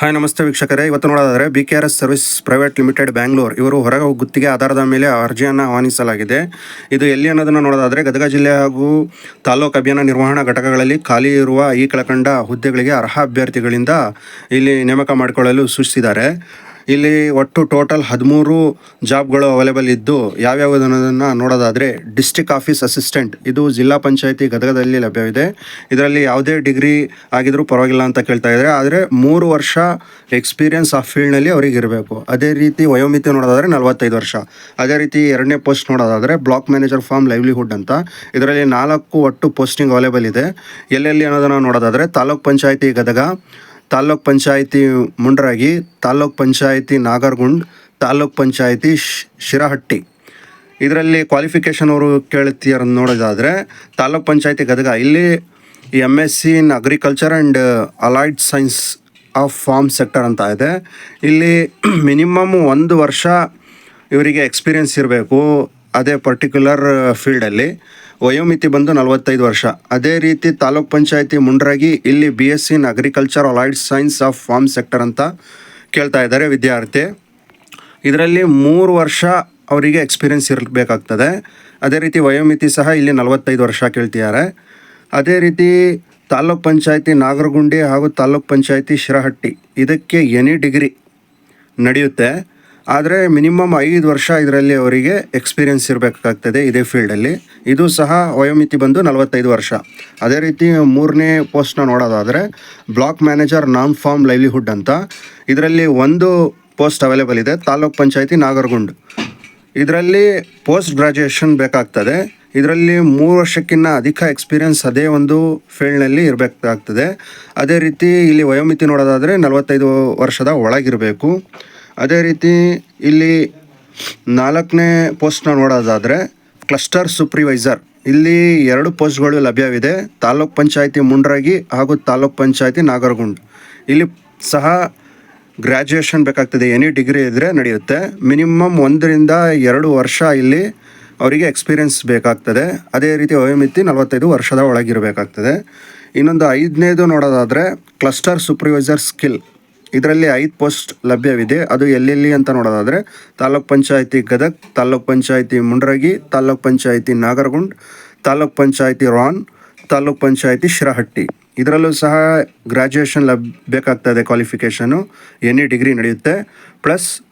Hi ನಮಸ್ತೆ ವೀಕ್ಷಕರೇ. ಇವತ್ತು ನೋಡೋದಾದರೆ B K R S service private limited Bangalore ಇವರು ಹೊರಗ ಗುತ್ತಿಗೆ ಆಧಾರದ ಮೇಲೆ ಅರ್ಜಿಯನ್ನು ಆಹ್ವಾನಿಸಲಾಗಿದೆ. ಇದು ಎಲ್ಲಿ ಅನ್ನೋದನ್ನು ನೋಡೋದಾದರೆ ಗದಗ ಜಿಲ್ಲೆ ಹಾಗೂ ತಾಲೂಕು ಅಭಿಯಾನ ನಿರ್ವಹಣಾ ಘಟಕಗಳಲ್ಲಿ ಖಾಲಿ ಇರುವ ಈ ಕೆಳಕಂಡ ಹುದ್ದೆಗಳಿಗೆ ಅರ್ಹ ಅಭ್ಯರ್ಥಿಗಳಿಂದ ಇಲ್ಲಿ ನೇಮಕ ಮಾಡಿಕೊಳ್ಳಲು ಸೂಚಿಸಿದ್ದಾರೆ. ಇಲ್ಲಿ ಒಟ್ಟು ಟೋಟಲ್ ಹದಿಮೂರು ಜಾಬ್ಗಳು ಅವೈಲೇಬಲ್ ಇದ್ದು ಯಾವ್ಯಾವ ಅನ್ನೋದನ್ನು ನೋಡೋದಾದರೆ ಡಿಸ್ಟಿಕ್ ಆಫೀಸ್ ಅಸಿಸ್ಟೆಂಟ್ ಇದು ಜಿಲ್ಲಾ ಪಂಚಾಯತಿ ಗದಗದಲ್ಲಿ ಲಭ್ಯವಿದೆ. ಇದರಲ್ಲಿ ಯಾವುದೇ ಡಿಗ್ರಿ ಆಗಿದ್ರೂ ಪರವಾಗಿಲ್ಲ ಅಂತ ಕೇಳ್ತಾ ಇದ್ದಾರೆ. ಆದರೆ ಮೂರು ವರ್ಷ ಎಕ್ಸ್ಪೀರಿಯನ್ಸ್ ಆ ಫೀಲ್ಡ್ನಲ್ಲಿ ಅವ್ರಿಗೆ ಇರಬೇಕು. ಅದೇ ರೀತಿ ವಯೋಮಿತಿ ನೋಡೋದಾದರೆ ನಲವತ್ತೈದು ವರ್ಷ. ಅದೇ ರೀತಿ ಎರಡನೇ ಪೋಸ್ಟ್ ನೋಡೋದಾದರೆ ಬ್ಲಾಕ್ ಮ್ಯಾನೇಜರ್ ಫಾರ್ಮ್ ಲೈವ್ಲಿಹುಡ್ ಅಂತ. ಇದರಲ್ಲಿ ನಾಲ್ಕು ಒಟ್ಟು ಪೋಸ್ಟಿಂಗ್ ಅವೈಲೇಬಲ್ ಇದೆ. ಎಲ್ಲೆಲ್ಲಿ ಅನ್ನೋದನ್ನು ನೋಡೋದಾದರೆ ತಾಲೂಕ್ ಪಂಚಾಯತಿ ಗದಗ ತಾಲ್ಲೂಕ್ ಪಂಚಾಯಿತಿ ಮುಂಡ್ರಾಗಿ ತಾಲ್ಲೂಕ್ ಪಂಚಾಯಿತಿ ನಾಗರ್ಗುಂಡ್, ತಾಲೂಕ್ ಪಂಚಾಯಿತಿ ಶಿರಹಟ್ಟಿ. ಇದರಲ್ಲಿ ಕ್ವಾಲಿಫಿಕೇಷನ್ ಅವರು ಕೇಳ್ತೀರ ನೋಡೋದಾದರೆ ತಾಲ್ಲೂಕ್ ಪಂಚಾಯಿತಿ ಗದಗ ಇಲ್ಲಿ M S C in agriculture and allied science of farm sector ಅಂತ ಇದೆ. ಇಲ್ಲಿ ಮಿನಿಮಮ್ ಒಂದು ವರ್ಷ ಇವರಿಗೆ ಎಕ್ಸ್ಪೀರಿಯನ್ಸ್ ಇರಬೇಕು. ಅದೇ ಪರ್ಟಿಕ್ಯುಲರ್ ಫೀಲ್ಡಲ್ಲಿ ವಯೋಮಿತಿ ಬಂದು ನಲವತ್ತೈದು ವರ್ಷ. ಅದೇ ರೀತಿ ತಾಲೂಕ್ ಪಂಚಾಯತಿ ಮುಂಡ್ರಾಗಿ ಇಲ್ಲಿ B S C in agriculture allied science of farm sector ಅಂತ ಕೇಳ್ತಾ ಇದ್ದಾರೆ ವಿದ್ಯಾರ್ಥಿ. ಇದರಲ್ಲಿ ಮೂರು ವರ್ಷ ಅವರಿಗೆ ಎಕ್ಸ್ಪೀರಿಯನ್ಸ್ ಇರಬೇಕಾಗ್ತದೆ. ಅದೇ ರೀತಿ ವಯೋಮಿತಿ ಸಹ ಇಲ್ಲಿ ನಲವತ್ತೈದು ವರ್ಷ ಕೇಳ್ತಿದ್ದಾರೆ. ಅದೇ ರೀತಿ ತಾಲ್ಲೂಕ್ ಪಂಚಾಯತಿ ನಾಗರಗುಂಡಿ ಹಾಗೂ ತಾಲೂಕ್ ಪಂಚಾಯತಿ ಶಿರಹಟ್ಟಿ ಇದಕ್ಕೆ ಎನಿ ಡಿಗ್ರಿ ನಡೆಯುತ್ತೆ. ಆದರೆ ಮಿನಿಮಮ್ ಐದು ವರ್ಷ ಇದರಲ್ಲಿ ಅವರಿಗೆ ಎಕ್ಸ್ಪೀರಿಯನ್ಸ್ ಇರಬೇಕಾಗ್ತದೆ ಇದೇ ಫೀಲ್ಡಲ್ಲಿ ಇದು ಸಹ ವಯೋಮಿತಿ ಬಂದು ನಲವತ್ತೈದು ವರ್ಷ. ಅದೇ ರೀತಿ ಮೂರನೇ ಪೋಸ್ಟ್ನ ನೋಡೋದಾದರೆ block manager non farm livelihood ಅಂತ. ಇದರಲ್ಲಿ ಒಂದು ಪೋಸ್ಟ್ ಅವೈಲೇಬಲ್ ಇದೆ, ತಾಲೂಕ್ ಪಂಚಾಯತಿ ನಾಗರಗುಂಡ್. ಇದರಲ್ಲಿ ಪೋಸ್ಟ್ ಗ್ರ್ಯಾಜುಯೇಷನ್ ಬೇಕಾಗ್ತದೆ. ಇದರಲ್ಲಿ ಮೂರು ವರ್ಷಕ್ಕಿಂತ ಅಧಿಕ ಎಕ್ಸ್ಪೀರಿಯನ್ಸ್ ಅದೇ ಒಂದು ಫೀಲ್ಡ್ನಲ್ಲಿ ಇರಬೇಕಾಗ್ತದೆ. ಅದೇ ರೀತಿ ಇಲ್ಲಿ ವಯೋಮಿತಿ ನೋಡೋದಾದರೆ ನಲವತ್ತೈದು ವರ್ಷದ ಒಳಗಿರಬೇಕು. ಅದೇ ರೀತಿ ಇಲ್ಲಿ ನಾಲ್ಕನೇ ಪೋಸ್ಟ್ನ ನೋಡೋದಾದರೆ ಕ್ಲಸ್ಟರ್ ಸೂಪ್ರಿವೈಸರ್ ಇಲ್ಲಿ ಎರಡು ಪೋಸ್ಟ್ಗಳು ಲಭ್ಯವಿದೆ. ತಾಲೂಕ್ ಪಂಚಾಯಿತಿ ಮುಂಡ್ರಾಗಿ ಹಾಗೂ ತಾಲೂಕ್ ಪಂಚಾಯಿತಿ ನಾಗರಗುಂಡ್. ಇಲ್ಲಿ ಸಹ ಗ್ರ್ಯಾಜುಯೇಷನ್ ಬೇಕಾಗ್ತದೆ. ಎನಿ ಡಿಗ್ರಿ ಇದ್ದರೆ ನಡೆಯುತ್ತೆ. ಮಿನಿಮಮ್ ಒಂದರಿಂದ ಎರಡು ವರ್ಷ ಇಲ್ಲಿ ಅವರಿಗೆ ಎಕ್ಸ್ಪೀರಿಯನ್ಸ್ ಬೇಕಾಗ್ತದೆ. ಅದೇ ರೀತಿ ವಯೋಮಿತಿ ನಲವತ್ತೈದು ವರ್ಷದ ಒಳಗಿರಬೇಕಾಗ್ತದೆ. ಇನ್ನೊಂದು ಐದನೇದು ನೋಡೋದಾದರೆ ಕ್ಲಸ್ಟರ್ ಸೂಪರ್ವೈಸರ್ ಸ್ಕಿಲ್ ಇದರಲ್ಲಿ ಐದು ಪೋಸ್ಟ್ ಲಭ್ಯವಿದೆ. ಅದು ಎಲ್ಲೆಲ್ಲಿ ಅಂತ ನೋಡೋದಾದರೆ, ತಾಲೂಕ್ ಪಂಚಾಯಿತಿ ಗದಗ್, ತಾಲೂಕ್ ಪಂಚಾಯಿತಿ ಮುಂಡ್ರಗಿ, ತಾಲೂಕ್ ಪಂಚಾಯಿತಿ ನಾಗರಗುಂಡ್, ತಾಲೂಕ್ ಪಂಚಾಯಿತಿ ರಾನ್, ತಾಲೂಕ್ ಪಂಚಾಯಿತಿ ಶಿರಹಟ್ಟಿ. ಇದರಲ್ಲೂ ಸಹ ಗ್ರ್ಯಾಜುಯೇಷನ್ ಲಭ್, ಬೇಕಾಗ್ತದೆ ಕ್ವಾಲಿಫಿಕೇಷನು ಎನಿ ಡಿಗ್ರಿ ನಡೆಯುತ್ತೆ. ಪ್ಲಸ್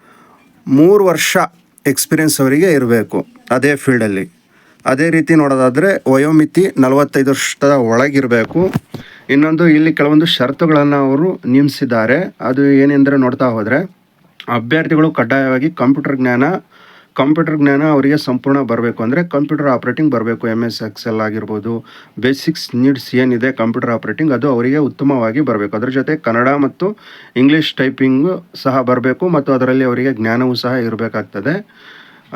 ಮೂರು ವರ್ಷ ಎಕ್ಸ್ಪೀರಿಯೆನ್ಸ್ ಅವರಿಗೆ ಇರಬೇಕು ಅದೇ ಫೀಲ್ಡಲ್ಲಿ. ಅದೇ ರೀತಿ ನೋಡೋದಾದರೆ, ವಯೋಮಿತಿ ನಲವತ್ತೈದು ವರ್ಷದ ಒಳಗಿರಬೇಕು. ಇನ್ನೊಂದು ಇಲ್ಲಿ ಕೆಲವೊಂದು ಷರತ್ತುಗಳನ್ನು ಅವರು ನೇಮಿಸಿದ್ದಾರೆ. ಅದು ಏನೆಂದರೆ ನೋಡ್ತಾ ಹೋದರೆ, ಅಭ್ಯರ್ಥಿಗಳು ಕಡ್ಡಾಯವಾಗಿ ಕಂಪ್ಯೂಟರ್ ಜ್ಞಾನ ಕಂಪ್ಯೂಟರ್ ಜ್ಞಾನ ಅವರಿಗೆ ಸಂಪೂರ್ಣ ಬರಬೇಕು. ಅಂದರೆ ಕಂಪ್ಯೂಟರ್ ಆಪ್ರೇಟಿಂಗ್ ಬರಬೇಕು. ಎಂ ಎಸ್ ಎಕ್ಸೆಲ್ ಆಗಿರ್ಬೋದು ಬೇಸಿಕ್ಸ್ ನೀಡ್ಸ್ ಏನಿದೆ ಕಂಪ್ಯೂಟರ್ ಆಪ್ರೇಟಿಂಗ್, ಅದು ಅವರಿಗೆ ಉತ್ತಮವಾಗಿ ಬರಬೇಕು. ಅದರ ಜೊತೆ ಕನ್ನಡ ಮತ್ತು ಇಂಗ್ಲೀಷ್ ಟೈಪಿಂಗ್ ಸಹ ಬರಬೇಕು ಮತ್ತು ಅದರಲ್ಲಿ ಅವರಿಗೆ ಜ್ಞಾನವೂ ಸಹ ಇರಬೇಕಾಗ್ತದೆ.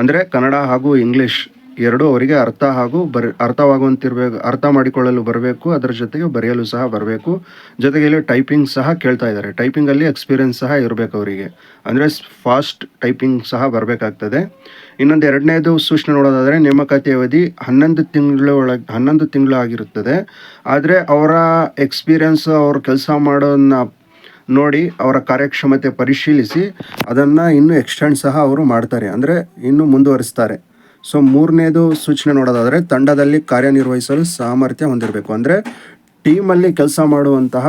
ಅಂದರೆ ಕನ್ನಡ ಹಾಗೂ ಇಂಗ್ಲೀಷ್ ಎರಡೂ ಅವರಿಗೆ ಅರ್ಥ ಹಾಗೂ ಬರ್, ಅರ್ಥವಾಗುವಂತಿರಬೇಕು, ಅರ್ಥ ಮಾಡಿಕೊಳ್ಳಲು ಬರಬೇಕು, ಅದರ ಜೊತೆಗೆ ಬರೆಯಲು ಸಹ ಬರಬೇಕು. ಜೊತೆಗೆ ಇಲ್ಲಿ ಟೈಪಿಂಗ್ ಸಹ ಕೇಳ್ತಾ ಇದ್ದಾರೆ. ಟೈಪಿಂಗಲ್ಲಿ ಎಕ್ಸ್ಪೀರಿಯನ್ಸ್ ಸಹ ಇರಬೇಕು ಅವರಿಗೆ. ಅಂದರೆ ಫಾಸ್ಟ್ ಟೈಪಿಂಗ್ ಸಹ ಬರಬೇಕಾಗ್ತದೆ. ಇನ್ನೊಂದು ಎರಡನೇದು ಸೂಚನೆ ನೋಡೋದಾದರೆ ನೇಮಕಾತಿ ಅವಧಿ ಹನ್ನೊಂದು ತಿಂಗಳು ಒಳಗೆ, ಹನ್ನೊಂದು ತಿಂಗಳು ಆಗಿರುತ್ತದೆ. ಆದರೆ ಅವರ ಎಕ್ಸ್ಪೀರಿಯನ್ಸ್, ಅವರು ಕೆಲಸ ಮಾಡೋದನ್ನ ನೋಡಿ, ಅವರ ಕಾರ್ಯಕ್ಷಮತೆ ಪರಿಶೀಲಿಸಿ, ಅದನ್ನು ಇನ್ನೂ ಎಕ್ಸ್ಟೆಂಡ್ ಸಹ ಅವರು ಮಾಡ್ತಾರೆ. ಅಂದರೆ ಇನ್ನೂ ಮುಂದುವರಿಸ್ತಾರೆ. ಸೊ ಮೂರನೇದು ಸೂಚನೆ ನೋಡೋದಾದರೆ ತಂಡದಲ್ಲಿ ಕಾರ್ಯನಿರ್ವಹಿಸಲು ಸಾಮರ್ಥ್ಯ ಹೊಂದಿರಬೇಕು. ಅಂದರೆ ಟೀಮಲ್ಲಿ ಕೆಲಸ ಮಾಡುವಂತಹ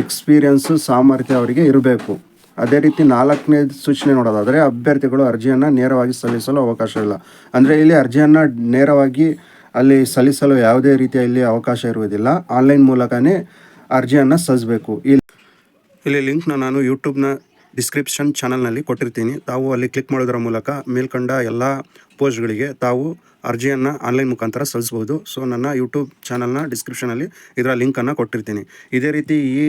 ಎಕ್ಸ್ಪೀರಿಯನ್ಸು, ಸಾಮರ್ಥ್ಯ ಅವರಿಗೆ ಇರಬೇಕು. ಅದೇ ರೀತಿ ನಾಲ್ಕನೇ ಸೂಚನೆ ನೋಡೋದಾದರೆ ಅಭ್ಯರ್ಥಿಗಳು ಅರ್ಜಿಯನ್ನು ನೇರವಾಗಿ ಸಲ್ಲಿಸಲು ಅವಕಾಶ ಇಲ್ಲ. ಅಂದರೆ ಇಲ್ಲಿ ಅರ್ಜಿಯನ್ನು ನೇರವಾಗಿ ಅಲ್ಲಿ ಸಲ್ಲಿಸಲು ಯಾವುದೇ ರೀತಿಯ ಇಲ್ಲಿ ಅವಕಾಶ ಇರುವುದಿಲ್ಲ. ಆನ್ಲೈನ್ ಮೂಲಕನೇ ಅರ್ಜಿಯನ್ನು ಸಲ್ಲಿಸಬೇಕು. ಇಲ್ಲಿ ಇಲ್ಲಿ ಲಿಂಕ್ನ ನಾನು ಯೂಟ್ಯೂಬ್ನ ಡಿಸ್ಕ್ರಿಪ್ಷನ್ ಚಾನಲ್ನಲ್ಲಿ ಕೊಟ್ಟಿರ್ತೀನಿ. ತಾವು ಅಲ್ಲಿ ಕ್ಲಿಕ್ ಮಾಡೋದರ ಮೂಲಕ ಮೇಲ್ಕಂಡ ಎಲ್ಲ ಪೋಸ್ಟ್ಗಳಿಗೆ ತಾವು ಅರ್ಜಿಯನ್ನು ಆನ್ಲೈನ್ ಮುಖಾಂತರ ಸಲ್ಲಿಸ್ಬೋದು ಸೊ ನನ್ನ ಯೂಟ್ಯೂಬ್ ಚಾನಲ್ನ ಡಿಸ್ಕ್ರಿಪ್ಷನಲ್ಲಿ ಇದರ ಲಿಂಕನ್ನು ಕೊಟ್ಟಿರ್ತೀನಿ. ಇದೇ ರೀತಿ ಈ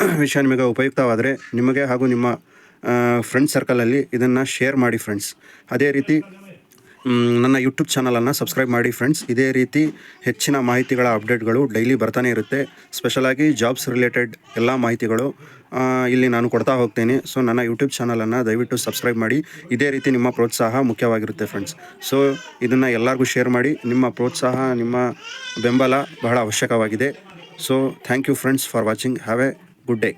ವಿಷಯ ನಿಮಗೆ ಉಪಯುಕ್ತವಾದರೆ ನಿಮಗೆ ಹಾಗೂ ನಿಮ್ಮ ಫ್ರೆಂಡ್ ಸರ್ಕಲಲ್ಲಿ ಇದನ್ನು ಶೇರ್ ಮಾಡಿ ಫ್ರೆಂಡ್ಸ್ ಅದೇ ರೀತಿ ನನ್ನ ಯೂಟ್ಯೂಬ್ ಚಾನಲನ್ನು ಸಬ್ಸ್ಕ್ರೈಬ್ ಮಾಡಿ ಫ್ರೆಂಡ್ಸ್ ಇದೇ ರೀತಿ ಹೆಚ್ಚಿನ ಮಾಹಿತಿಗಳ ಅಪ್ಡೇಟ್ಗಳು ಡೈಲಿ ಬರ್ತಾನೆ ಇರುತ್ತೆ. ಸ್ಪೆಷಲಾಗಿ ಜಾಬ್ಸ್ ರಿಲೇಟೆಡ್ ಎಲ್ಲ ಮಾಹಿತಿಗಳು ಇಲ್ಲಿ ನಾನು ಕೊಡ್ತಾ ಹೋಗ್ತೀನಿ. ಸೊ ನನ್ನ ಯೂಟ್ಯೂಬ್ ಚಾನಲನ್ನು ದಯವಿಟ್ಟು ಸಬ್ಸ್ಕ್ರೈಬ್ ಮಾಡಿ. ಇದೇ ರೀತಿ ನಿಮ್ಮ ಪ್ರೋತ್ಸಾಹ ಮುಖ್ಯವಾಗಿರುತ್ತೆ ಫ್ರೆಂಡ್ಸ್ ಸೊ ಇದನ್ನು ಎಲ್ಲರಿಗೂ ಶೇರ್ ಮಾಡಿ. ನಿಮ್ಮ ಪ್ರೋತ್ಸಾಹ, ನಿಮ್ಮ ಬೆಂಬಲ ಬಹಳ ಅವಶ್ಯಕವಾಗಿದೆ. So thank you friends for watching have a good day